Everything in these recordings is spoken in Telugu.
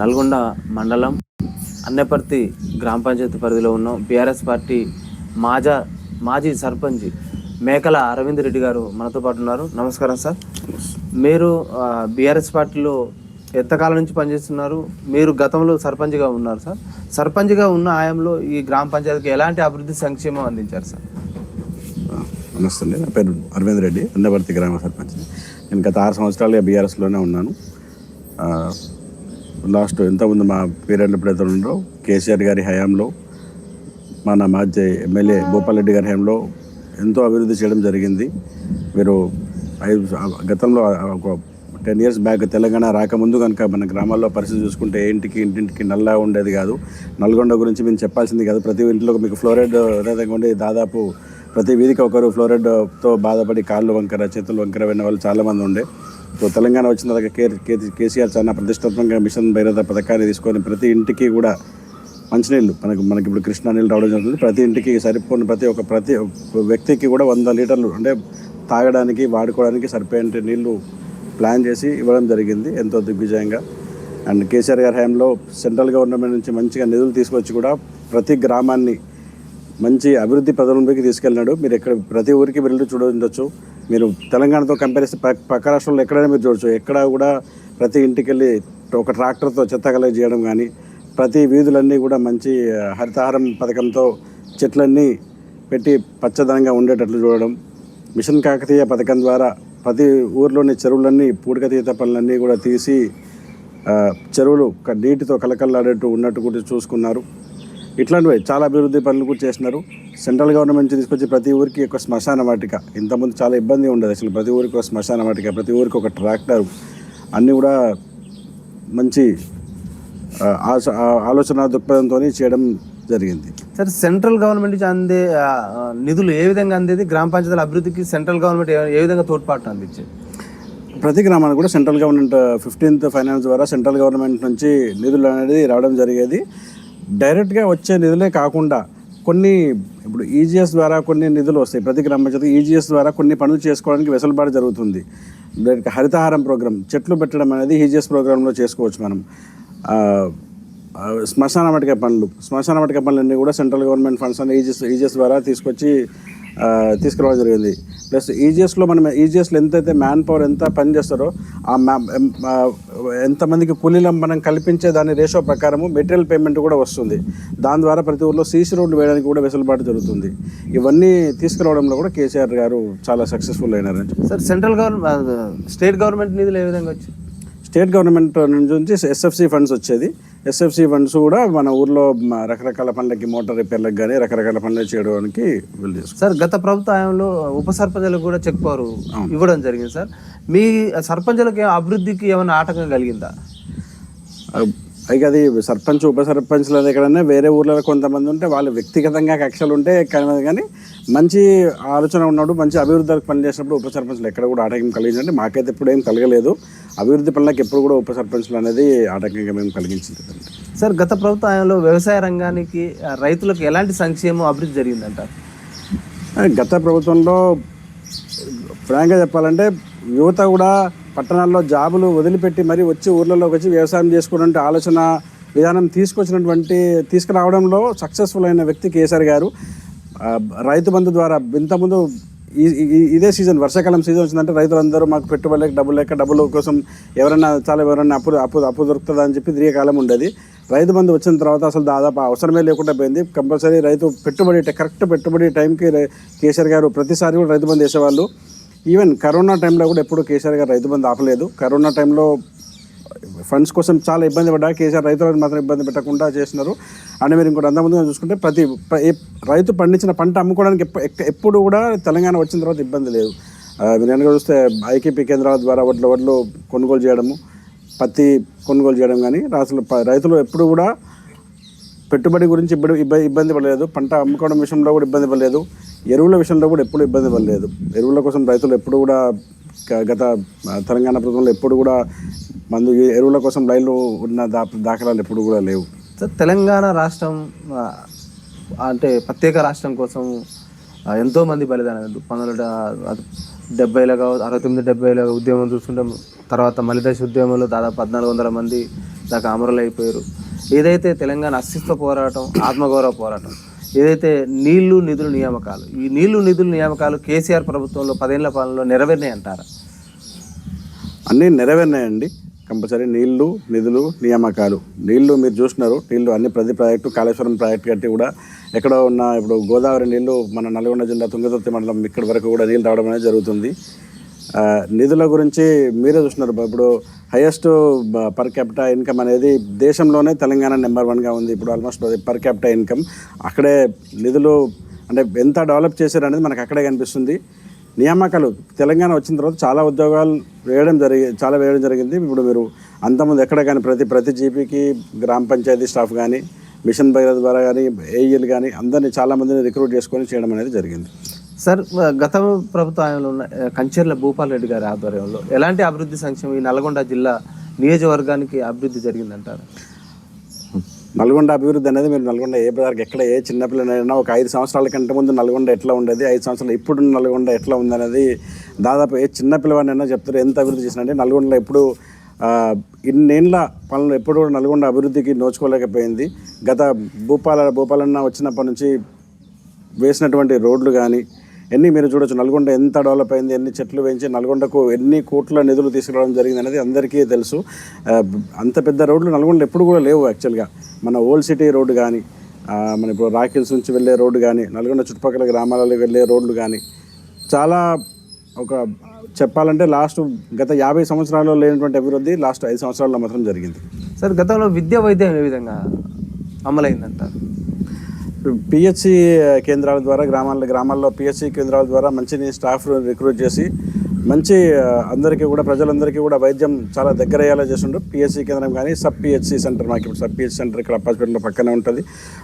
నల్గొండ మండలం అన్నపర్తి గ్రామ పంచాయతీ పరిధిలో ఉన్నాం బీఆర్ఎస్ పార్టీ మాజా మాజీ సర్పంచ్ మేకల అరవింద్ రెడ్డి గారు మనతో పాటు ఉన్నారు. నమస్కారం సార్. మీరు బీఆర్ఎస్ పార్టీలో ఎంతకాలం నుంచి పనిచేస్తున్నారు? మీరు గతంలో సర్పంచ్గా ఉన్నారు సార్. సర్పంచ్గా ఉన్న ఆయంలో ఈ గ్రామ పంచాయతీకి ఎలాంటి అభివృద్ధి సంక్షేమం అందించారు సార్? నమస్తే నా పేరు అరవింద్ రెడ్డి అన్నపర్తి గ్రామ సర్పంచ్. నేను గత ఆరు సంవత్సరాలుగా బీఆర్ఎస్లోనే ఉన్నాను. లాస్ట్ ఎంతమంది మా పేరెంట్ ఎప్పుడైతే ఉండో కేసీఆర్ గారి హయాంలో మన మాజీ ఎమ్మెల్యే భూపాలరెడ్డి గారి హయాంలో ఎంతో అభివృద్ధి చేయడం జరిగింది. మీరు ఐదు గతంలో ఒక టెన్ ఇయర్స్ బ్యాక్ తెలంగాణ రాకముందు కనుక మన గ్రామాల్లో పరిస్థితి చూసుకుంటే ఇంటికి ఇంటింటికి నల్లా ఉండేది కాదు. నల్గొండ గురించి మేము చెప్పాల్సింది కాదు. ప్రతి ఇంట్లో మీకు ఫ్లోరైడ్ ఏదైతే ఉండి దాదాపు ప్రతి వీధికి ఒకరు ఫ్లోరైడ్తో బాధపడి కాళ్ళు వంకర చేతులు వంకర విన్న వాళ్ళు చాలామంది ఉండే. సో తెలంగాణ వచ్చిన తర్వాత కేసీఆర్ చాలా ప్రతిష్టాత్మకంగా మిషన్ భైరత పథకాన్ని తీసుకొని ప్రతి ఇంటికి కూడా మంచినీళ్ళు మనకు మనకి ఇప్పుడు కృష్ణా నీళ్ళు రావడం జరుగుతుంది. ప్రతి ఇంటికి సరిపోయిన ప్రతి ఒక్క ప్రతి వ్యక్తికి కూడా వంద లీటర్లు అంటే తాగడానికి వాడుకోవడానికి సరిపోయే నీళ్ళు ప్లాన్ చేసి ఇవ్వడం జరిగింది ఎంతో దిగ్విజయంగా. అండ్ కేసీఆర్ గారి హయాంలో సెంట్రల్ గవర్నమెంట్ నుంచి మంచిగా నిధులు తీసుకొచ్చి కూడా ప్రతి గ్రామాన్ని మంచి అభివృద్ధి పదవులలోకి తీసుకెళ్ళినాడు. మీరు ఎక్కడ ప్రతి ఊరికి వెళ్ళి చూడవచ్చు మీరు తెలంగాణతో కంపేర్ చేస్తే పక్క- పక్క రాష్ట్రంలో ఎక్కడైనా మీరు చూడొచ్చు. ఎక్కడ కూడా ప్రతి ఇంటికి వెళ్ళి ఒక ట్రాక్టర్తో చెత్త కలెక్ట్ చేయడం కానీ ప్రతి వీధులన్నీ కూడా మంచి హరితహారం పథకంతో చెట్లన్నీ పెట్టి పచ్చదనంగా ఉండేటట్లు చూడడం. మిషన్ కాకతీయ పథకం ద్వారా ప్రతి ఊర్లోని చెరువులన్నీ పూడికతీత పనులన్నీ కూడా తీసి చెరువులు నీటితో కలకల్లాడేట్టు ఉన్నట్టు కూడా చూసుకున్నారు. ఇట్లాంటివి చాలా అభివృద్ధి పనులు కూడా చేసినారు సెంట్రల్ గవర్నమెంట్ నుంచి తీసుకొచ్చి ప్రతి ఊరికి ఒక శ్మశాన వాటిక. ఇంతకుముందు చాలా ఇబ్బంది ఉండేది అసలు. ప్రతి ఊరికి ఒక శ్మశాన వాటిక ప్రతి ఊరికి ఒక ట్రాక్టర్. అన్నీ కూడా మంచి ఆలోచన దృక్పథంతో చేయడం జరిగింది. సార్ సెంట్రల్ గవర్నమెంట్ నుంచి అందే నిధులు ఏ విధంగా అందేది? గ్రామ పంచాయతీల అభివృద్ధికి సెంట్రల్ గవర్నమెంట్ ఏ- ఏ విధంగా తోడ్పాటు అందించేది? ప్రతి గ్రామానికి కూడా సెంట్రల్ గవర్నమెంట్ ఫిఫ్టీన్త్ ఫైనాన్స్ ద్వారా సెంట్రల్ గవర్నమెంట్ నుంచి నిధులు అనేది రావడం జరిగేది. డైరెక్ట్గా వచ్చే నిధులే కాకుండా కొన్ని ఇప్పుడు ఈజీఎస్ ద్వారా కొన్ని నిధులు వస్తాయి. ప్రతి గ్రామ పంచాయతీ ఈజీఎస్ ద్వారా కొన్ని పనులు చేసుకోవడానికి వెసులుబాటు జరుగుతుంది. దానికి హరితహారం ప్రోగ్రామ్ చెట్లు పెట్టడం అనేది ఈజీఎస్ ప్రోగ్రాంలో చేసుకోవచ్చు మనం. శ్మశాన వాటిక పనులు శ్మశాన వాటిక పనులన్నీ కూడా సెంట్రల్ గవర్నమెంట్ ఫండ్స్ అని ఈజీఎస్ ఈజీఎస్ ద్వారా తీసుకొచ్చి తీసుకురావడం జరిగింది. ప్లస్ ఈజీఎస్లో మనం ఈజీఎస్లో ఎంతైతే మ్యాన్ పవర్ ఎంత పని చేస్తారో ఆ మ్యా ఎంతమందికి కూలీలం మనం కల్పించే దాని రేషో ప్రకారము మెటీరియల్ పేమెంట్ కూడా వస్తుంది. దాని ద్వారా ప్రతి ఊర్లో సీసీ రోడ్లు వేయడానికి కూడా వెసులుబాటు జరుగుతుంది. ఇవన్నీ తీసుకురావడంలో కూడా కేసీఆర్ గారు చాలా successful అయినారని sir central government state government నిధులు ఏ విధంగా వచ్చాయి? స్టేట్ గవర్నమెంట్ నుంచి ఎస్ఎఫ్సి ఫండ్స్ వచ్చేది. ఎస్ఎఫ్సి ఫండ్స్ కూడా మన ఊర్లో రకరకాల పనులకి మోటార్ రిపేర్లకు కానీ రకరకాల పనులు చేయడానికి వీళ్ళు సార్ గత ప్రభుత్వ హయాంలో ఉప సర్పంచులకు కూడా చెక్ పవర్ ఇవ్వడం జరిగింది సార్. మీ సర్పంచులకు అభివృద్ధికి ఏమైనా ఆటంకం కలిగిందా? ఇక అది సర్పంచ్ ఉప సర్పంచ్లు ఎక్కడన్నా వేరే ఊర్లలో కొంతమంది ఉంటే వాళ్ళు వ్యక్తిగతంగా కక్షలు ఉంటే కానీ కానీ మంచి ఆలోచన ఉన్నాడు మంచి అభివృద్ధికి పని చేసినప్పుడు ఉప సర్పంచ్లు ఎక్కడ కూడా ఆటంకం కలిగిందంటే మాకైతే ఎప్పుడు ఏం కలగలేదు. అభివృద్ధి పనులకు ఎప్పుడు కూడా ఉప సర్పంచ్లు అనేది ఆటంకంగా మేము కలిగించింది. సార్ గత ప్రభుత్వ హయాంలో వ్యవసాయ రంగానికి రైతులకు ఎలాంటి సంక్షేమం అభివృద్ధి జరిగిందంటారు? గత ప్రభుత్వంలో ఫ్రాంక్గా చెప్పాలంటే యువత కూడా పట్టణాల్లో జాబులు వదిలిపెట్టి మరీ వచ్చి ఊర్లలోకి వచ్చి వ్యవసాయం చేసుకోవడం ఆలోచన విధానం తీసుకొచ్చినటువంటి తీసుకురావడంలో సక్సెస్ఫుల్ అయిన వ్యక్తి కేసీఆర్ గారు. రైతు బంధు ద్వారా ఇంతకుముందు ఈ- ఇదే సీజన్ వర్షాకాలం సీజన్ వచ్చిందంటే రైతులందరూ మాకు పెట్టుబడి లేక డబ్బులు లేక డబ్బుల కోసం ఎవరైనా చాలా ఎవరైనా అప్పు అప్పు అప్పు దొరుకుతుందా అని చెప్పి దీర్ఘకాలం ఉండేది. రైతు బంధు వచ్చిన తర్వాత అసలు దాదాపు అవసరమే లేకుండా పోయింది. కంపల్సరీ రైతు పెట్టుబడి కరెక్ట్ పెట్టుబడి టైంకి కేసీఆర్ గారు ప్రతిసారి కూడా రైతు బంధు వేసేవాళ్ళు. ఈవెన్ కరోనా టైంలో కూడా ఎప్పుడు కేసీఆర్ గారు రైతు బంధు ఆపలేదు. కరోనా టైంలో ఫండ్స్ కోసం చాలా ఇబ్బంది పడ్డా కేసీఆర్ రైతులకు మాత్రం ఇబ్బంది పెట్టకుండా చేసినారు అని మీరు ఇంకోటి అంతకుముందుగా చూసుకుంటే ప్రతి రైతు పండించిన పంట అమ్ముకోవడానికి ఎప్పుడు కూడా తెలంగాణ వచ్చిన తర్వాత ఇబ్బంది లేదు. మీరు చూస్తే ఐకేపీ కేంద్రాల ద్వారా వడ్లు వడ్లు కొనుగోలు చేయడము పత్తి కొనుగోలు చేయడం కానీ అసలు రైతులు ఎప్పుడు కూడా పెట్టుబడి గురించి ఇప్పుడు ఇబ్బంది ఇబ్బంది పడలేదు. పంట అమ్ముకోవడం విషయంలో కూడా ఇబ్బంది పడలేదు. ఎరువుల విషయంలో కూడా ఎప్పుడు ఇబ్బంది పడలేదు. ఎరువుల కోసం రైతులు ఎప్పుడు కూడా గ- గత తెలంగాణ ప్రభుత్వంలో ఎప్పుడు కూడా మందు ఎరువుల కోసం లైన్లు ఉన్న దా దాఖలాలు ఎప్పుడు కూడా లేవు. తెలంగాణ రాష్ట్రం అంటే ప్రత్యేక రాష్ట్రం కోసం ఎంతోమంది బలిదాన బలిదానాలు పంతొమ్మిది డెబ్బైలో కావచ్చు అరవై తొమ్మిది డెబ్బైలో ఉద్యమం చూసుకుంటాం తర్వాత మలిదశ ఉద్యమంలో దాదాపు పద్నాలుగు వందల మంది దాకా అమరులైపోయారు. ఏదైతే తెలంగాణ అస్తిత్వ పోరాటం ఆత్మగౌరవ పోరాటం ఏదైతే నీళ్ళు నిధులు నియామకాలు ఈ నీళ్ళు నిధుల నియామకాలు కేసీఆర్ ప్రభుత్వంలో పదేళ్ళ పాలనలో నెరవేరినాయి అంటారా అన్నీ నెరవేరినాయండి. కంపల్సరీ నీళ్ళు నిధులు నియామకాలు. నీళ్ళు మీరు చూస్తున్నారు నీళ్ళు అన్ని ప్రతి ప్రాజెక్టు కాళేశ్వరం ప్రాజెక్టు కట్టి కూడా ఎక్కడ ఉన్న ఇప్పుడు గోదావరి నీళ్ళు మన నల్గొండ జిల్లా తుంగతుర్తి మండలం ఇక్కడి వరకు కూడా నీళ్ళు రావడం అనేది జరుగుతుంది. నిధుల గురించి మీరే చూస్తున్నారు. ఇప్పుడు హైయెస్ట్ పర్ క్యాపిటా ఇన్కమ్ అనేది దేశంలోనే తెలంగాణ నెంబర్ వన్గా ఉంది. ఇప్పుడు ఆల్మోస్ట్ పర్ క్యాపిటా ఇన్కమ్ అక్కడే నిధులు అంటే ఎంత డెవలప్ చేశారు అనేది మనకు అక్కడే కనిపిస్తుంది. నియామకాలు తెలంగాణ వచ్చిన తర్వాత చాలా ఉద్యోగాలు వేయడం జరిగి చాలా వేయడం జరిగింది. ఇప్పుడు మీరు అంతకుముందు ఎక్కడ కానీ ప్రతి ప్రతి జీపీకి గ్రామ పంచాయతీ స్టాఫ్ కానీ మిషన్ భగీరథ ద్వారా కానీ ఏఈలు కానీ అందరినీ చాలా మందిని రిక్రూట్ చేసుకొని చేయడం అనేది జరిగింది. సార్ గత ప్రభుత్వంలో ఉన్న కంచెర్ల భూపాల్ రెడ్డి గారి ఆధ్వర్యంలో ఎలాంటి అభివృద్ధి సంక్షేమం ఈ నల్గొండ జిల్లా నియోజకవర్గానికి అభివృద్ధి జరిగిందంటారు? నల్గొండ అభివృద్ధి అనేది మీరు నల్గొండ ఏ బజార్కి ఎక్కడ ఏ చిన్నపిల్లనైనా ఒక ఐదు సంవత్సరాల కంటే ముందు నల్గొండ ఎట్లా ఉండేది ఐదు సంవత్సరాలు ఇప్పుడు నల్గొండ ఎట్లా ఉందనేది దాదాపు ఏ చిన్నపిల్లవాడినైనా చెప్తారు. ఎంత అభివృద్ధి చేసినంటే నల్గొండలో ఎప్పుడు ఇన్నేళ్ళ పనులు ఎప్పుడు కూడా నల్గొండ అభివృద్ధికి నోచుకోలేకపోయింది. గత భూపాల భూపాలన్న వచ్చినప్పటి నుంచి వేసినటువంటి రోడ్లు కానీ ఎన్ని మీరు చూడొచ్చు నల్గొండ ఎంత డెవలప్ అయింది ఎన్ని చెట్లు పెంచి నల్గొండకు ఎన్ని కోట్ల నిధులు తీసుకురావడం జరిగింది అనేది అందరికీ తెలుసు. అంత పెద్ద రోడ్లు నల్గొండలో ఎప్పుడు కూడా లేవు యాక్చువల్గా మన ఓల్డ్ సిటీ రోడ్డు కానీ మన ఇప్పుడు రాకిల్స్ నుంచి వెళ్ళే రోడ్డు కానీ నల్గొండ చుట్టుపక్కల గ్రామాలలో వెళ్ళే రోడ్లు కానీ చాలా ఒక చెప్పాలంటే లాస్ట్ గత యాభై సంవత్సరాల్లో లేనటువంటి అభివృద్ధి లాస్ట్ ఐదు సంవత్సరాల్లో మాత్రం జరిగింది. సార్ గతంలో విద్యా వైద్యం ఏ విధంగా అమలైందంటారు? పిహెచ్సి కేంద్రాల ద్వారా గ్రామాల గ్రామాల్లో పిహెచ్సి కేంద్రాల ద్వారా మంచి స్టాఫ్ రిక్రూట్ చేసి మంచి అందరికీ కూడా ప్రజలందరికీ కూడా వైద్యం చాలా దగ్గర అయ్యేలా చేసిండ్రు పిహెచ్సి కేంద్రం కానీ సబ్ పిహెచ్సి సెంటర్ మాకు ఇప్పుడు సబ్ పిహెచ్ సెంటర్ ఇక్కడ హాస్పిటల్ పక్కనే ఉంటుంది.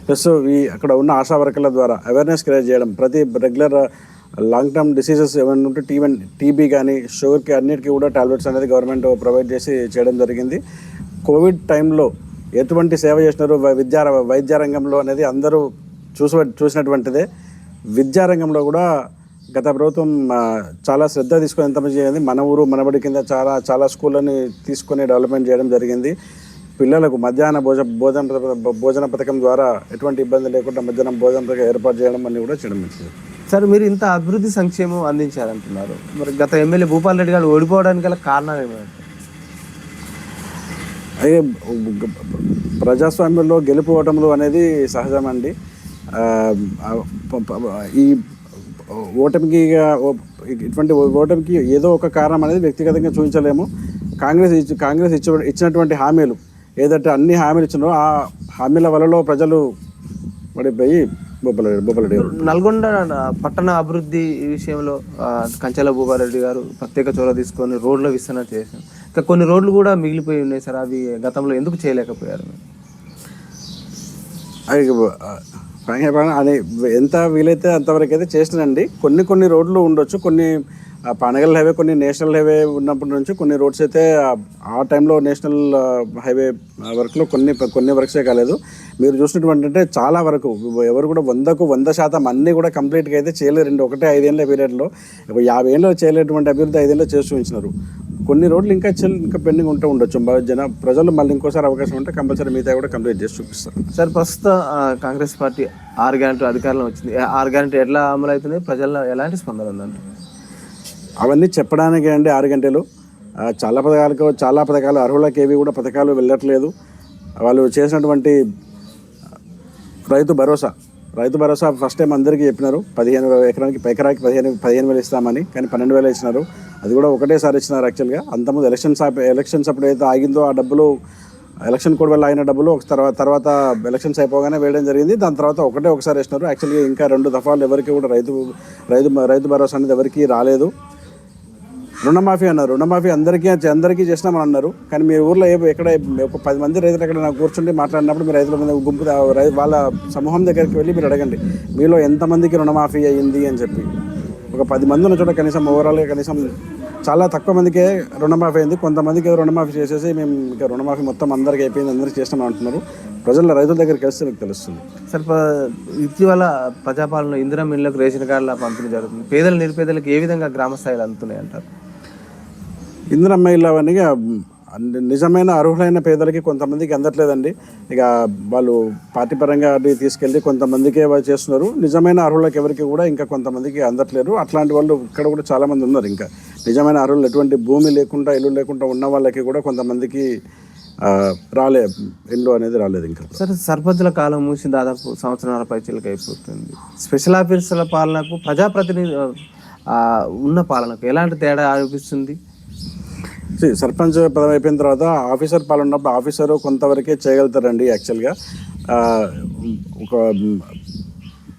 ప్లస్ ఈ అక్కడ ఉన్న ఆశా వర్కర్ల ద్వారా అవేర్నెస్ క్రియేట్ చేయడం ప్రతి రెగ్యులర్ లాంగ్ టర్మ్ డిసీజెస్ ఏమైనా ఉంటే టీవన్ టీబీ కానీ షుగర్కి అన్నిటికీ కూడా టాబ్లెట్స్ అనేది గవర్నమెంట్ ప్రొవైడ్ చేసి చేయడం జరిగింది. కోవిడ్ టైంలో ఎటువంటి సేవ చేసినారు? వై- విద్యా వైద్య రంగంలో అనేది అందరూ చూస చూసినటువంటిదే. విద్యారంగంలో కూడా గత ప్రభుత్వం చాలా శ్రద్ధ తీసుకొని ఎంత మంచి చేయండి మన ఊరు మనబడి కింద చాలా చాలా స్కూళ్ళని తీసుకొని డెవలప్మెంట్ చేయడం జరిగింది. పిల్లలకు మధ్యాహ్న భోజన భోజన భోజన పథకం ద్వారా ఎటువంటి ఇబ్బంది లేకుండా మధ్యాహ్నం భోజన పథకం ఏర్పాటు చేయడం అన్ని కూడా చేయడం జరిగింది. సార్ మీరు ఇంత అభివృద్ధి సంక్షేమం అందించారంటున్నారు. మరి గత ఎమ్మెల్యే భూపాల్ రెడ్డి గారు ఓడిపోవడానికి గల కారణాలు ఏమంటారు అయ్యే ప్రజాస్వామ్యంలో గెలుపు ఓటములు అనేది సహజమండి ఈ ఓటమికి ఇటువంటి ఓటమికి ఏదో ఒక కారణం అనేది వ్యక్తిగతంగా చూపించలేము. కాంగ్రెస్ ఇచ్చి కాంగ్రెస్ ఇచ్చి ఇచ్చినటువంటి హామీలు ఏదంటే అన్ని హామీలు ఇచ్చినో ఆ హామీల వలలో ప్రజలు పడిపోయి బొబ్బలరెడ్డి బొబ్బలరెడ్డి గారు నల్గొండ పట్టణ అభివృద్ధి విషయంలో కంచెల భూపాల్ రెడ్డి గారు ప్రత్యేక చొరవ తీసుకొని రోడ్ల విస్తరణ చేశారు. ఇంకా కొన్ని రోడ్లు కూడా మిగిలిపోయి ఉన్నాయి సార్ అవి గతంలో ఎందుకు చేయలేకపోయారు? అది ఎంత వీలైతే అంతవరకు అయితే చేసినండి. కొన్ని కొన్ని రోడ్లు ఉండొచ్చు కొన్ని పనగల్ హైవే కొన్ని నేషనల్ హైవే ఉన్నప్పటి నుంచి కొన్ని రోడ్స్ అయితే ఆ- టైంలో నేషనల్ హైవే వర్క్లో కొన్ని కొన్ని వర్క్సే కాలేదు. మీరు చూసినటువంటి అంటే చాలా వరకు ఎవరు కూడా వందకు వంద శాతం అన్నీ కూడా కంప్లీట్గా అయితే చేయలేరండి. ఒకటే ఐదేళ్ళ పీరియడ్లో యాభై ఏళ్ళు చేయలేటువంటి అభివృద్ధి ఐదేళ్ళు చేసి చూపించినారు. కొన్ని రోడ్లు ఇంకా చెల్ ఇంకా పెండింగ్ ఉంటూ ఉండొచ్చు. జన ప్రజలు మళ్ళీ ఇంకోసారి అవకాశం ఉంటే కంపల్సరీ మిగతా కూడా కంప్లీట్ చేసి చూపిస్తారు. సార్ ప్రస్తుతం కాంగ్రెస్ పార్టీ ఆరు గ్యారెంటీ అధికారంలో వచ్చింది. ఆరు గ్యారెంటీ ఎట్లా అమలు అవుతుంది ప్రజల్లో ఎలాంటి స్పందన ఉందంటే అవన్నీ చెప్పడానికి అండి ఆరు గంటలు. చాలా పథకాలకు చాలా పథకాలు అర్హులకు ఏవి కూడా పథకాలు వెళ్ళట్లేదు. వాళ్ళు చేసినటువంటి రైతు భరోసా రైతు భరోసా ఫస్ట్ టైం అందరికీ చెప్పినారు. పదిహేను ఎకరానికి ఎకరాకి పదిహేను పదిహేను వేలు ఇస్తామని కానీ పన్నెండు వేలు ఇచ్చినారు. అది కూడా ఒకటేసారి ఇచ్చినారు యాక్చువల్గా అంతకుముందు ఎలక్షన్స్ ఎలక్షన్స్ అప్పుడు అయితే ఆగిందో ఆ డబ్బులు ఎలక్షన్ కోడ్ వల్ల అయిన డబ్బులు ఒక తర్వాత తర్వాత ఎలక్షన్స్ అయిపోగానే వేయడం జరిగింది. దాని తర్వాత ఒకటే ఒకసారి వేసినారు యాక్చువల్గా ఇంకా రెండు దఫాలు ఎవరికి కూడా రైతు రైతు రైతు భరోసా అనేది ఎవరికి రాలేదు. రుణమాఫీ అన్నారు. రుణమాఫీ అందరికీ అందరికీ చేసినామని అన్నారు. కానీ మీ ఊర్లో ఏ ఎక్కడ ఒక పది మంది రైతులు ఎక్కడ కూర్చుంటే మాట్లాడినప్పుడు మీ రైతుల మీద గుంపు వాళ్ళ సమూహం దగ్గరికి వెళ్ళి మీరు అడగండి. మీలో ఎంతమందికి రుణమాఫీ అయ్యింది అని చెప్పి. ఒక పది మంది ఉన్న చోట కనీసం ఓవరాల్గా కనీసం చాలా తక్కువ మందికే రుణమాఫీ అయింది. కొంతమందికి ఏదో రుణమాఫీ చేసేసి మేము ఇంకా రుణమాఫీ మొత్తం అందరికీ అయిపోయింది. అందరికీ చేస్తామని అంటున్నారు. ప్రజల రైతుల దగ్గరికి వెళ్తే మీకు తెలుస్తుంది. సార్ ఇటీవల ప్రజాపాలన ఇందిరా మిల్లకు రేషన్ కార్డుల పంపిణీ జరుగుతుంది. పేదల నిరుపేదలకు ఏ విధంగా గ్రామ స్థాయిలో అందుతున్నాయి అంటారు ఇందిరమ్మ ఇల్లు అవన్నీ నిజమైన అర్హులైన పేదలకి కొంతమందికి అందట్లేదండి. ఇక వాళ్ళు పార్టీ పరంగా అది తీసుకెళ్ళి కొంతమందికే చేస్తున్నారు. నిజమైన అర్హులకు ఎవరికి కూడా ఇంకా కొంతమందికి అందట్లేరు. అట్లాంటి వాళ్ళు ఇక్కడ కూడా చాలామంది ఉన్నారు ఇంకా. నిజమైన అర్హులు ఎటువంటి భూమి లేకుండా ఇల్లు లేకుండా ఉన్న వాళ్ళకి కూడా కొంతమందికి రాలే ఇల్లు అనేది రాలేదు ఇంకా. సరే సర్పంచుల కాలం మూసి దాదాపు సంవత్సరాల పైచీలకు అయిపోతుంది. స్పెషల్ ఆఫీసర్ల పాలనకు ప్రజాప్రతినిధి ఉన్న పాలనకు ఎలాంటి తేడా ఆరోపిస్తుంది? సర్పంచ్ పదవి అయిపోయిన తర్వాత ఆఫీసర్ పాలన ఉన్నప్పుడు ఆఫీసర్ కొంతవరకే చేయగలుగుతారండి యాక్చువల్గా. ఒక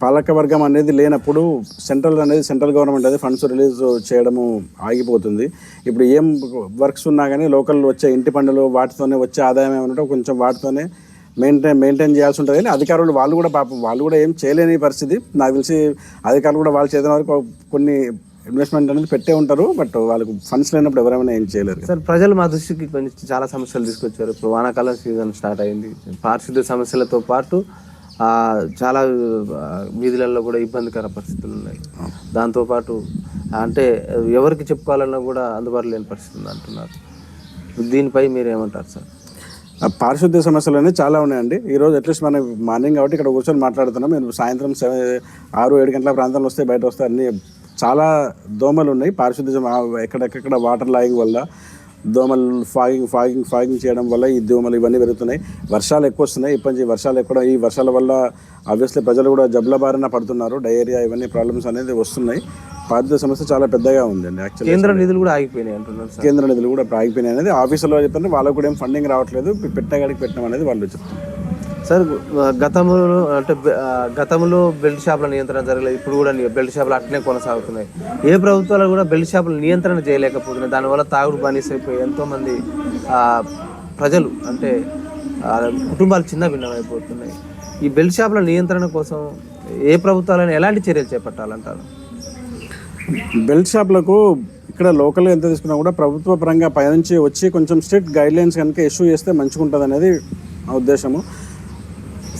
పాలక వర్గం అనేది లేనప్పుడు సెంట్రల్ అనేది సెంట్రల్ గవర్నమెంట్ అనేది ఫండ్స్ రిలీజ్ చేయడము ఆగిపోతుంది. ఇప్పుడు ఏం వర్క్స్ ఉన్నా కానీ లోకల్ వచ్చే ఇంటి పనులు వాటితోనే వచ్చే ఆదాయం ఏమంటే కొంచెం వాటితోనే మెయింటైన్ మెయింటైన్ చేయాల్సి ఉంటుంది. కానీ అధికారులు వాళ్ళు కూడా పాపం వాళ్ళు కూడా ఏం చేయలేని పరిస్థితి. నాకు తెలిసి అధికారులు కూడా వాళ్ళు చేసిన వరకు కొన్ని ఇన్వెస్ట్మెంట్ అనేది పెట్టే ఉంటారు బట్ వాళ్ళకు ఫండ్స్ లేనప్పుడు ఎవరైనా ఏం చేయలేరు సార్ ప్రజలు మా దృష్టికి కొన్ని చాలా సమస్యలు తీసుకొచ్చారు. ఇప్పుడు వానాకాలం సీజన్ స్టార్ట్ అయింది. పారిశుద్ధ్య సమస్యలతో పాటు చాలా వీధులలో కూడా ఇబ్బందికర పరిస్థితులు ఉన్నాయి. దాంతోపాటు అంటే ఎవరికి చెప్పుకోవాలన్నా కూడా అందుబాటులో లేని పరిస్థితి ఉంది అంటున్నారు. దీనిపై మీరు ఏమంటారు సార్ పారిశుద్ధ్య సమస్యలు అనేవి చాలా ఉన్నాయండి. ఈరోజు అట్లీస్ట్ మనం మార్నింగ్ కాబట్టి ఇక్కడ కూర్చొని మాట్లాడుతున్నాం. మేము సాయంత్రం సెవెన్ ఆరు ఏడు గంటల ప్రాంతంలో వస్తే బయట వస్తే అన్ని చాలా దోమలు ఉన్నాయి. పారిశుద్ధ్య ఎక్కడెక్కడ వాటర్ లాగింగ్ వల్ల దోమలు ఫాగింగ్ ఫాగింగ్ ఫాగింగ్ చేయడం వల్ల ఈ దోమలు ఇవన్నీ పెరుగుతున్నాయి. వర్షాలు ఎక్కువ వస్తున్నాయి. ఇప్పటి వర్షాలు ఎక్కువ ఈ వర్షాల వల్ల ఆబ్వియస్లీ ప్రజలు కూడా జబ్బుల బారిన పడుతున్నారు. డయేరియా ఇవన్నీ ప్రాబ్లమ్స్ అనేది వస్తున్నాయి. పారిశుద్ధ్య సమస్య చాలా పెద్దగా ఉందండి యాక్చువల్లీ కేంద్ర నిధులు కూడా ఆగిపోయినాయి అంటున్నారు కేంద్ర నిధులు కూడా ఆగిపోయినాయి అనేది ఆఫీసులో చెప్తారు వాళ్ళకు కూడా ఏం ఫండింగ్ రావట్లేదు. పెట్టిన కాడికి పెట్టినాం అనేది వాళ్ళు చెప్తారు సార్ గతంలో అంటే గతంలో బెల్ట్ షాపుల నియంత్రణ జరగలేదు. ఇప్పుడు కూడా బెల్ట్ షాపులు అట్లనే కొనసాగుతున్నాయి. ఏ ప్రభుత్వాలు కూడా బెల్ట్ షాపుల నియంత్రణ చేయలేకపోతున్నాయి. దానివల్ల తాగుడు బానిసైపోయి ఎంతోమంది ప్రజలు అంటే కుటుంబాలు చిన్న భిన్నమైపోతున్నాయి ఈ బెల్ట్ షాపుల నియంత్రణ కోసం ఏ ప్రభుత్వాలైనా ఎలాంటి చర్యలు చేపట్టాలంటారు? బెల్ట్ షాప్లకు ఇక్కడ లోకల్గా ఎంత తీసుకున్నా కూడా ప్రభుత్వ పరంగా పైనుంచి వచ్చి కొంచెం స్ట్రిక్ట్ గైడ్లైన్స్ కనుక ఇష్యూ చేస్తే మంచిగా ఉంటుంది అనేది నా ఉద్దేశము.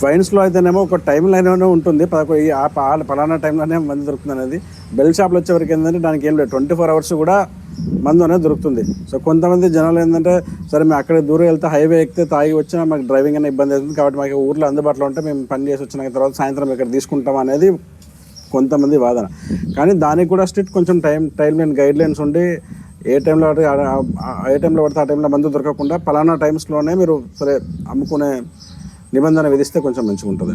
వైన్స్లో అయితేనేమో ఒక టైం లైన్ ఉంటుంది. పదకొ పలానా టైంలోనే మందు దొరుకుతుంది అనేది. బెల్ షాప్లో వచ్చేవరకు ఏంటంటే దానికి ఏం లేదు. ట్వంటీ ఫోర్ అవర్స్ కూడా మందు అనేది దొరుకుతుంది. సో కొంతమంది జనాలు ఏంటంటే సరే మేము అక్కడ దూరం వెళ్తే హైవే ఎక్కితే తాగి వచ్చినా మాకు డ్రైవింగ్ అనే ఇబ్బంది అవుతుంది. కాబట్టి మాకు ఊర్లో అందుబాటులో ఉంటే మేము పని చేసి వచ్చిన తర్వాత సాయంత్రం ఇక్కడ తీసుకుంటాం అనేది కొంతమంది వాదన. కానీ దానికి కూడా స్ట్రిక్ట్ కొంచెం time time line guide lines ఉండి ఏ టైంలో ఏ టైంలో పడితే ఆ టైంలో మందు దొరకకుండా పలానా టైమ్స్లోనే మీరు సరే అమ్ముకునే నిబంధన విధిస్తే కొంచెం మంచిగా ఉంటుంది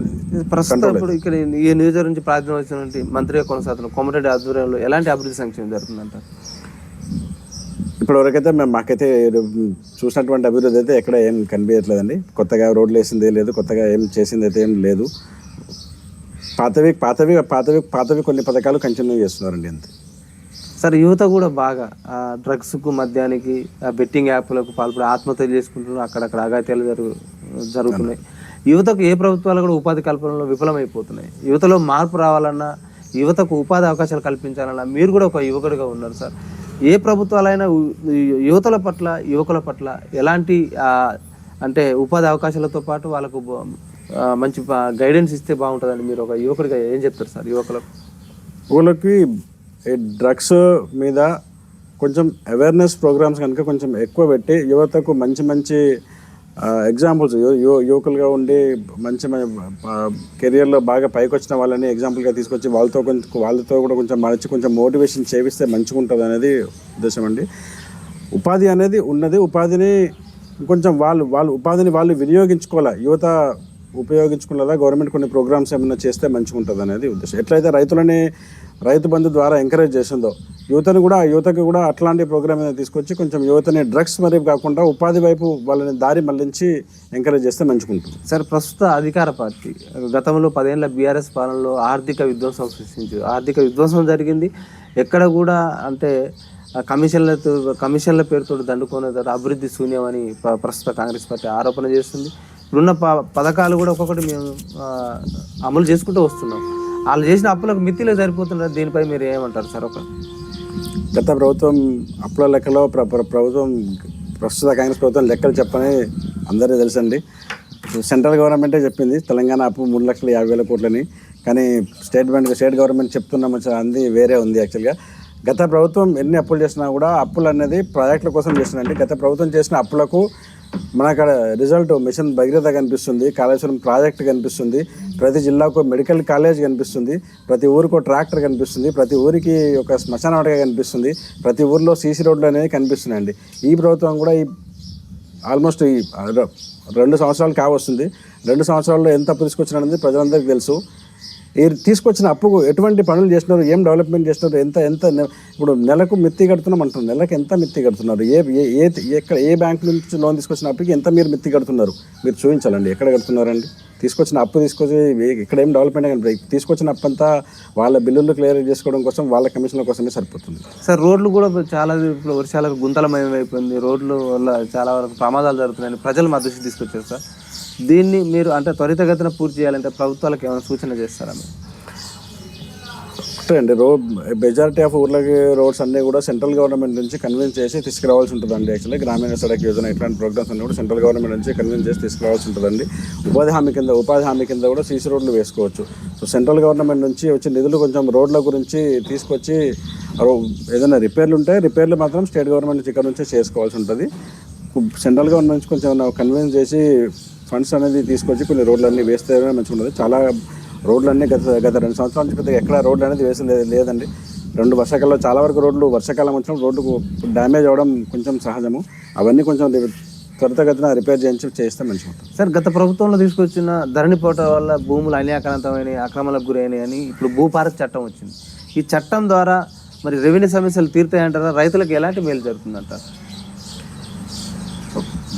ప్రస్తుతం ఇప్పుడు ఇక్కడ ఈ నియోజకవర్గం నుంచి ప్రాతినిధ్యం వహిస్తున్నటువంటి మంత్రిగా కొనసాగుతున్న కోమటిరెడ్డి ఆధ్వర్యంలో ఎలాంటి అభివృద్ధి సంక్షేమం జరుగుతుందంటారు? ఇప్పటివరకైతే మేము మాకైతే చూసినటువంటి అభివృద్ధి అయితే ఎక్కడ ఏం కనిపించట్లేదండి. కొత్తగా రోడ్లు వేసింది లేదు కొత్తగా ఏం చేసింది అయితే ఏం లేదు. పాతవి పాతవి పాతవి పాతవి కొన్ని పథకాలు కంటిన్యూ చేస్తున్నారండి అంతే. సార్ యువత కూడా బాగా డ్రగ్స్కు మద్యానికి బెట్టింగ్ యాప్లకు పాల్పడి ఆత్మహత్యలు చేసుకుంటున్నారు. అక్కడక్కడ అగాత్యాలు జరుగు జరుగుతున్నాయి. యువతకు ఏ ప్రభుత్వాలు కూడా ఉపాధి కల్పనలో విఫలమైపోతున్నాయి. యువతలో మార్పు రావాలన్నా యువతకు ఉపాధి అవకాశాలు కల్పించాలన్నా మీరు కూడా ఒక యువకుడిగా ఉన్నారు సార్. ఏ ప్రభుత్వాలైనా యువతల పట్ల యువకుల పట్ల ఎలాంటి అంటే ఉపాధి అవకాశాలతో పాటు వాళ్ళకు మంచి గైడెన్స్ ఇస్తే బాగుంటుందండి మీరు ఒక యువకుడిగా ఏం చెప్తారు సార్ యువకులకు? యువకులకి డ్రగ్స్ మీద కొంచెం అవేర్నెస్ ప్రోగ్రామ్స్ కనుక కొంచెం ఎక్కువ పెట్టి యువతకు మంచి మంచి ఎగ్జాంపుల్స్ యువకులుగా ఉండి మంచి కెరియర్లో బాగా పైకి వచ్చిన వాళ్ళని ఎగ్జాంపుల్గా తీసుకొచ్చి వాళ్ళతో కొంచెం వాళ్ళతో కూడా కొంచెం మంచి కొంచెం మోటివేషన్ చేపిస్తే మంచిగా ఉంటుంది అనేది ఉద్దేశం అండి ఉపాధి అనేది ఉన్నది. ఉపాధిని కొంచెం వాళ్ళు వాళ్ళు ఉపాధిని వాళ్ళు వినియోగించుకోవాలి? యువత ఉపయోగించుకునేలా గవర్నమెంట్ కొన్ని ప్రోగ్రామ్స్ ఏమైనా చేస్తే మంచిగా ఉంటుంది అనేది ఉద్దేశం. ఎట్లయితే రైతులని రైతు బంధు ద్వారా ఎంకరేజ్ చేసిందో యువతను కూడా యువతకు కూడా అట్లాంటి ప్రోగ్రామ్ ఏదైనా తీసుకొచ్చి కొంచెం యువతని డ్రగ్స్ మరి కాకుండా ఉపాధి వైపు వాళ్ళని దారి మళ్ళించి ఎంకరేజ్ చేస్తే మంచుకుంటుంది సార్ ప్రస్తుత అధికార పార్టీ గతంలో పదేళ్ళ బీఆర్ఎస్ పాలనలో ఆర్థిక విధ్వంసం సృష్టించారు ఆర్థిక విధ్వంసం జరిగింది. ఎక్కడ కూడా అంటే కమిషన్లతో కమిషన్ల పేరుతో దండుకునే అభివృద్ధి శూన్యమని ప్ర- ప్రస్తుత కాంగ్రెస్ పార్టీ ఆరోపణ చేస్తుంది. ఇప్పుడున్న ప పథకాలు కూడా ఒక్కొక్కటి మేము అమలు చేసుకుంటూ వస్తున్నాం. వాళ్ళు చేసిన అప్పులకు మితిలో సరిపోతున్నారు దీనిపై మీరు ఏమంటారు సార్? ఒక గత ప్రభుత్వం అప్పుల లెక్కలో ప్ర- ప్రభుత్వం ప్రస్తుత కాంగ్రెస్ ప్రభుత్వం లెక్కలు చెప్పని అందరికీ తెలుసండి. సెంట్రల్ గవర్నమెంటే చెప్పింది తెలంగాణ అప్పు మూడు లక్షల యాభై వేల కోట్లని. కానీ స్టేట్ బ్యాంక్ స్టేట్ గవర్నమెంట్ చెప్తున్న మంచి అంది వేరే ఉంది యాక్చువల్గా. గత ప్రభుత్వం ఎన్ని అప్పులు చేసినా కూడా అప్పులు అనేది ప్రాజెక్టుల కోసం చేసిందండి గత ప్రభుత్వం చేసిన అప్పులకు మన అక్కడ రిజల్ట్ మిషన్ భగీరథ కనిపిస్తుంది కాళేశ్వరం ప్రాజెక్ట్ కనిపిస్తుంది ప్రతి జిల్లాకు మెడికల్ కాలేజ్ కనిపిస్తుంది ప్రతి ఊరికో ట్రాక్టర్ కనిపిస్తుంది ప్రతి ఊరికి ఒక శ్మశాన కనిపిస్తుంది ప్రతి ఊర్లో సీసీ రోడ్లు అనేవి కనిపిస్తున్నాయండి. ఈ ప్రభుత్వం కూడా ఈ ఆల్మోస్ట్ ఈ రెండు సంవత్సరాలు కావస్తుంది. రెండు సంవత్సరాల్లో ఎంత అప్పు తీసుకొచ్చినది ప్రజలందరికీ తెలుసు. తీసుకొచ్చిన అప్పుకు ఎటువంటి పనులు చేసినారు ఏం డెవలప్మెంట్ చేసినారు ఎంత ఎంత ఇప్పుడు నెలకు మిత్తి కడుతున్నాం అంటున్నారు. నెలకు ఎంత మిత్తి కడుతున్నారు? ఏ ఏ ఎక్కడ ఏ బ్యాంక్ నుంచి లోన్ తీసుకొచ్చిన అప్పుకి ఎంత మీరు మిత్తి కడుతున్నారు? మీరు చూపించాలండి. ఎక్కడ కడుతున్నారండి? తీసుకొచ్చిన అప్పు తీసుకొచ్చి ఇక్కడ ఏం డెవలప్మెంట్ కానీ తీసుకొచ్చిన అప్పు అంతా వాళ్ళ బిల్లులు క్లియర్ చేసుకోవడం కోసం వాళ్ళ కమిషన్ల కోసమే సరిపోతుంది. సార్ రోడ్లు కూడా చాలా ఇప్పుడు వర్షాలకు గుంతలమయం అయిపోయింది రోడ్లు వల్ల చాలా వరకు ప్రమాదాలు జరుగుతున్నాయని ప్రజలు మా దృష్టి తీసుకొచ్చారు సార్. దీన్ని మీరు అంటే త్వరితగతిన పూర్తి చేయాలంటే ప్రభుత్వాలకు ఏమైనా సూచన చేస్తారా మీరు? అండి రోడ్ మెజారిటీ ఆఫ్ ఊర్లకి రోడ్స్ అన్నీ కూడా సెంట్రల్ గవర్నమెంట్ నుంచి కన్విన్స్ చేసి తీసుకురావాల్సి ఉంటుందండి యాక్చువల్లీ గ్రామీణ సడక్ యోజన ఇట్లాంటి ప్రోగ్రామ్స్ అన్ని కూడా సెంట్రల్ గవర్నమెంట్ నుంచి కన్విన్స్ చేసి తీసుకురావాల్సి ఉంటుందండి. ఉపాధి హామీ కింద ఉపాధి హామీ కింద కూడా సీసీ రోడ్లు వేసుకోవచ్చు. సో సెంట్రల్ గవర్నమెంట్ నుంచి వచ్చే నిధులు కొంచెం రోడ్ల గురించి తీసుకొచ్చి ఏదైనా రిపేర్లు ఉంటే రిపేర్లు మాత్రం స్టేట్ గవర్నమెంట్ నుంచి ఇక్కడ నుంచే చేసుకోవాల్సి ఉంటుంది. సెంట్రల్ గవర్నమెంట్ నుంచి కొంచెం కన్విన్స్ చేసి ఫండ్స్ అనేది తీసుకొచ్చి కొన్ని రోడ్లన్నీ వేస్తే మంచిగా ఉంటుంది చాలా రోడ్లన్నీ గత గత రెండు సంవత్సరాల నుంచి పెద్దగా ఎక్కడ రోడ్లు అనేది వేసలేదు లేదండి. రెండు వర్షాకాలంలో చాలా వరకు రోడ్లు వర్షాకాలం వచ్చిన రోడ్డుకు డ్యామేజ్ అవ్వడం కొంచెం సహజము. అవన్నీ కొంచెం త్వరితగతిన రిపేర్ చేయించి చేస్తే మంచిగా ఉంటుంది సార్ గత ప్రభుత్వంలో తీసుకొచ్చిన ధరణి పోట వల్ల భూములు అన్యాక్రాంతమైన అక్రమాలకు గురైనాయి అని ఇప్పుడు భూపారక్ చట్టం వచ్చింది. ఈ చట్టం ద్వారా మరి రెవెన్యూ సమస్యలు తీరుతాయంటారా? రైతులకు ఎలాంటి మేలు జరుగుతుందంటారు?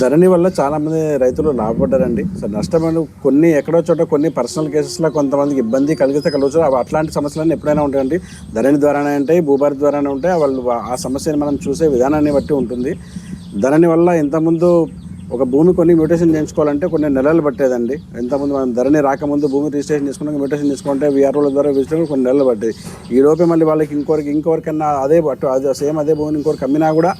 ధరణి వల్ల చాలామంది రైతులు లాభపడ్డారండి. సో నష్టమైన కొన్ని ఎక్కడో చోట కొన్ని పర్సనల్ కేసెస్లో కొంతమందికి ఇబ్బంది కలిగితే కలవచ్చు అవి అట్లాంటి సమస్యలన్నీ ఎప్పుడైనా ఉంటాయండి. ధరణి ద్వారానే ఉంటాయి భూభారతి ద్వారానే ఉంటాయి. వాళ్ళు ఆ సమస్యని మనం చూసే విధానాన్ని బట్టి ఉంటుంది. ధరణి వల్ల ఇంతకుముందు ఒక భూమి కొన్ని మ్యూటేషన్ చేయించుకోవాలంటే కొన్ని నెలలు పట్టేదండి. ఇంతకుముందు మనం ధరణి రాకముందు భూమి రిజిస్ట్రేషన్ చేసుకున్నాక మ్యూటేషన్ తీసుకుంటే వీఆర్ఓల ద్వారా రిజిస్ట్రేషన్ కొన్ని నెలలు పట్టేది ఈ లోపే మళ్ళీ వాళ్ళకి ఇంకోరికి ఇంకొకరికన్నా అదే పట్టు అదే సేమ్ అదే భూమిని ఇంకోరికి అమ్మినా కూడా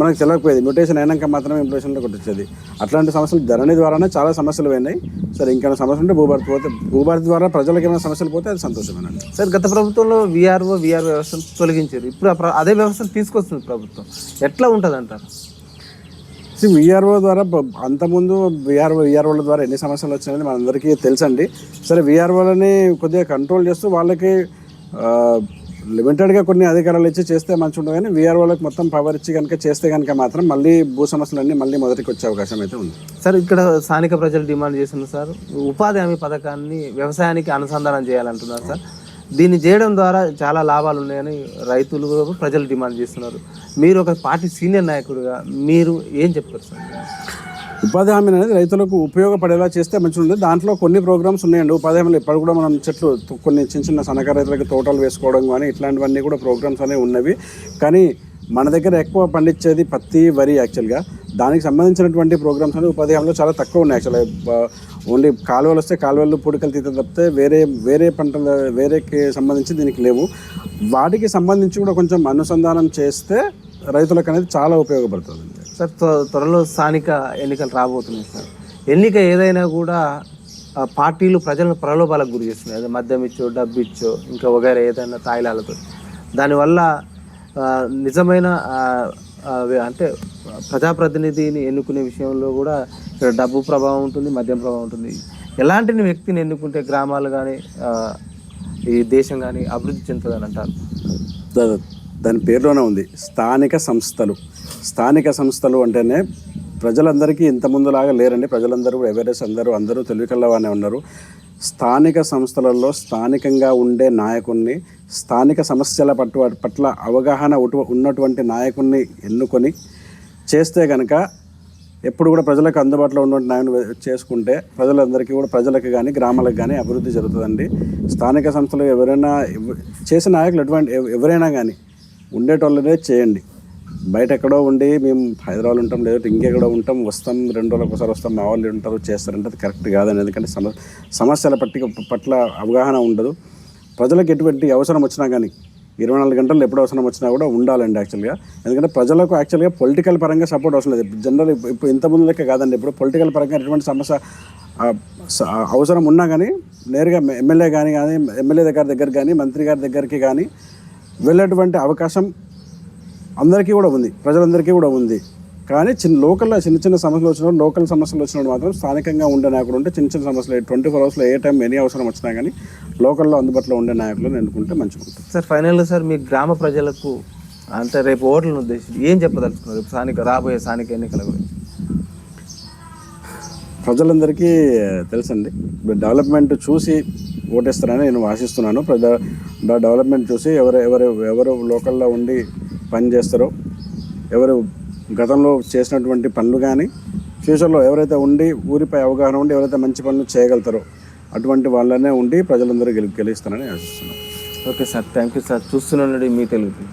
మనకు తెలియకపోయేది మ్యూటేషన్ అయినాక మాత్రమే ఇంప్రెషన్లో కొట్టించేది అట్లాంటి సమస్యలు ధరణి ద్వారానే చాలా సమస్యలు పోయినాయి. సరే ఇంకేమైనా సమస్యలు ఉంటే భూభారతి పోతే భూభారతి ద్వారా ప్రజలకు ఏమైనా సమస్యలు పోతే అది సంతోషమేనండి సార్ గత ప్రభుత్వంలో విఆర్ఓ విఆర్ వ్యవస్థను తొలగించారు. ఇప్పుడు అదే వ్యవస్థను తీసుకొస్తుంది ప్రభుత్వం. ఎట్లా ఉంటుంది అంటారు విఆర్ఓ ద్వారా అంతకుముందు విఆర్ఓ విఆర్ఓల ద్వారా ఎన్ని సమస్యలు వచ్చినాయని మనందరికీ తెలుసండి. సరే విఆర్ఓలని కొద్దిగా కంట్రోల్ చేస్తూ వాళ్ళకి లిమిటెడ్గా కొన్ని అధికారాలు ఇచ్చి చేస్తే మంచి ఉంటుంది కానీ విఆర్ఓలకు మొత్తం పవర్ ఇచ్చి కనుక చేస్తే కనుక మాత్రం మళ్ళీ భూ సమస్యలన్నీ మళ్ళీ మొదటికి వచ్చే అవకాశం అయితే ఉంది. సార్ ఇక్కడ స్థానిక ప్రజలు డిమాండ్ చేస్తున్నారు సార్. ఉపాధి హామీ పథకాన్ని వ్యవసాయానికి అనుసంధానం చేయాలంటున్నారు సార్. దీన్ని చేయడం ద్వారా చాలా లాభాలు ఉన్నాయని రైతులు ప్రజలు డిమాండ్ చేస్తున్నారు. మీరు ఒక పార్టీ సీనియర్ నాయకుడిగా మీరు ఏం చెప్తారు సార్? ఉపాధి హామీ అనేది రైతులకు ఉపయోగపడేలా చేస్తే మంచిగా ఉంటుంది దాంట్లో కొన్ని ప్రోగ్రామ్స్ ఉన్నాయండి. ఉపాధి హామీలు ఇప్పుడు కూడా మనం చెట్లు కొన్ని చిన్న చిన్న సన్నకారు రైతులకు తోటలు వేసుకోవడం కానీ ఇట్లాంటివన్నీ కూడా ప్రోగ్రామ్స్ అనేవి ఉన్నవి. కానీ మన దగ్గర ఎక్కువ పండించేది పత్తి వరి యాక్చువల్గా. దానికి సంబంధించినటువంటి ప్రోగ్రామ్స్ అనేవి ఉపాధి హామీలో చాలా తక్కువ ఉన్నాయి యాక్చువల్గా. ఓన్లీ కాలువలు వస్తే కాలువలు పూడికలు తీత తప్పితే వేరే వేరే పంటల వేరేకి సంబంధించి దీనికి లేవు. వాటికి సంబంధించి కూడా కొంచెం అనుసంధానం చేస్తే రైతులకు అనేది చాలా ఉపయోగపడుతుంది సార్ త్వరలో స్థానిక ఎన్నికలు రాబోతున్నాయి సార్. ఎన్నిక ఏదైనా కూడా పార్టీలు ప్రజలను ప్రలోభాలకు గురి చేస్తున్నాయి. అదే మద్యం ఇచ్చో డబ్బు ఇచ్చో ఇంకా వగైరా ఏదైనా తాయిలాలతో. దానివల్ల నిజమైన అంటే ప్రజాప్రతినిధిని ఎన్నుకునే విషయంలో కూడా ఇక్కడ డబ్బు ప్రభావం ఉంటుంది మద్యం ప్రభావం ఉంటుంది. ఎలాంటి వ్యక్తిని ఎన్నుకుంటే గ్రామాలు కానీ ఈ దేశం కానీ అభివృద్ధి చెందుతుందని అంటారు? దాని పేరులోనే ఉంది. స్థానిక సంస్థలు. స్థానిక సంస్థలు అంటేనే ప్రజలందరికీ ఇంత ముందులాగా లేరండి. ప్రజలందరూ ఎవరెస్ అందరూ అందరూ తెలివికల్లవానే ఉన్నారు. స్థానిక సంస్థలలో స్థానికంగా ఉండే నాయకుణ్ణి స్థానిక సమస్యల పట్టు పట్ల అవగాహన ఉన్నటువంటి నాయకుణ్ణి ఎన్నుకొని చేస్తే కనుక ఎప్పుడు కూడా ప్రజలకు అందుబాటులో ఉన్నటువంటి నాయకుని చేసుకుంటే ప్రజలందరికీ కూడా ప్రజలకు కానీ గ్రామాలకు కానీ అభివృద్ధి జరుగుతుందండి. స్థానిక సంస్థలు ఎవరైనా చేసే నాయకులు ఎటువంటి ఎవరైనా కానీ ఉండేటోళ్ళనే చేయండి. బయట ఎక్కడో ఉండి మేము హైదరాబాద్ ఉంటాం లేదంటే ఇంకెక్కడో ఉంటాం వస్తాం రెండు రోజులకు ఒకసారి వస్తాం మా వాళ్ళు ఉంటారు చేస్తారంటే అది కరెక్ట్ కాదండి ఎందుకంటే సమ సమస్యల పట్టిక పట్ల అవగాహన ఉండదు. ప్రజలకు ఎటువంటి అవసరం వచ్చినా కానీ ఇరవై నాలుగు గంటలు ఎప్పుడు అవసరం వచ్చినా కూడా ఉండాలండి యాక్చువల్గా ఎందుకంటే ప్రజలకు యాక్చువల్గా పొలిటికల్ పరంగా సపోర్ట్ అవసరం లేదు. జనరల్ ఇప్పుడు ఇంత లెక్క కాదండి. ఇప్పుడు పొలిటికల్ పరంగా ఎటువంటి సమస్య అవసరం ఉన్నా కానీ నేరుగా ఎమ్మెల్యే కానీ కానీ ఎమ్మెల్యే దగ్గర దగ్గర కానీ మంత్రి గారి దగ్గరికి కానీ వెళ్ళేటువంటి అవకాశం అందరికీ కూడా ఉంది. ప్రజలందరికీ కూడా ఉంది. కానీ చిన్న లోకల్లో చిన్న చిన్న సమస్యలు వచ్చినప్పుడు లోకల్ సమస్యలు వచ్చినప్పుడు మాత్రం స్థానికంగా ఉండే నాయకుడు ఉంటే చిన్న చిన్న సమస్యలు ట్వంటీ ఫోర్ అవర్స్లో ఏ టైం ఎనీ అవసరం వచ్చినా కానీ లోకల్లో అందుబాటులో ఉండే నాయకులను ఎన్నుకుంటే మంచిగా ఉంటుంది సార్ ఫైనల్గా సార్ మీ గ్రామ ప్రజలకు అంటే రేపు ఓట్లను ఉద్దేశించి ఏం చెప్పదలుచుకున్నారు? రేపు స్థానిక రాబోయే స్థానిక ఎన్నికల గురించి. ప్రజలందరికీ తెలుసండి. డెవలప్మెంట్ చూసి ఓటేస్తారని నేను ఆశిస్తున్నాను. డెవలప్మెంట్ చూసి ఎవరు ఎవరు ఎవరు లోకల్లో ఉండి పని చేస్తారో ఎవరు గతంలో చేసినటువంటి పనులు కానీ ఫ్యూచర్లో ఎవరైతే ఉండి ఊరిపై అవగాహన ఉండి ఎవరైతే మంచి పనులు చేయగలుగుతారో అటువంటి వాళ్ళనే ఉండి ప్రజలందరూ గెలి గెలుస్తారని ఆశిస్తున్నాను okay sir. Thank you sir. చూస్తున్నానండి మీ తెలుగు.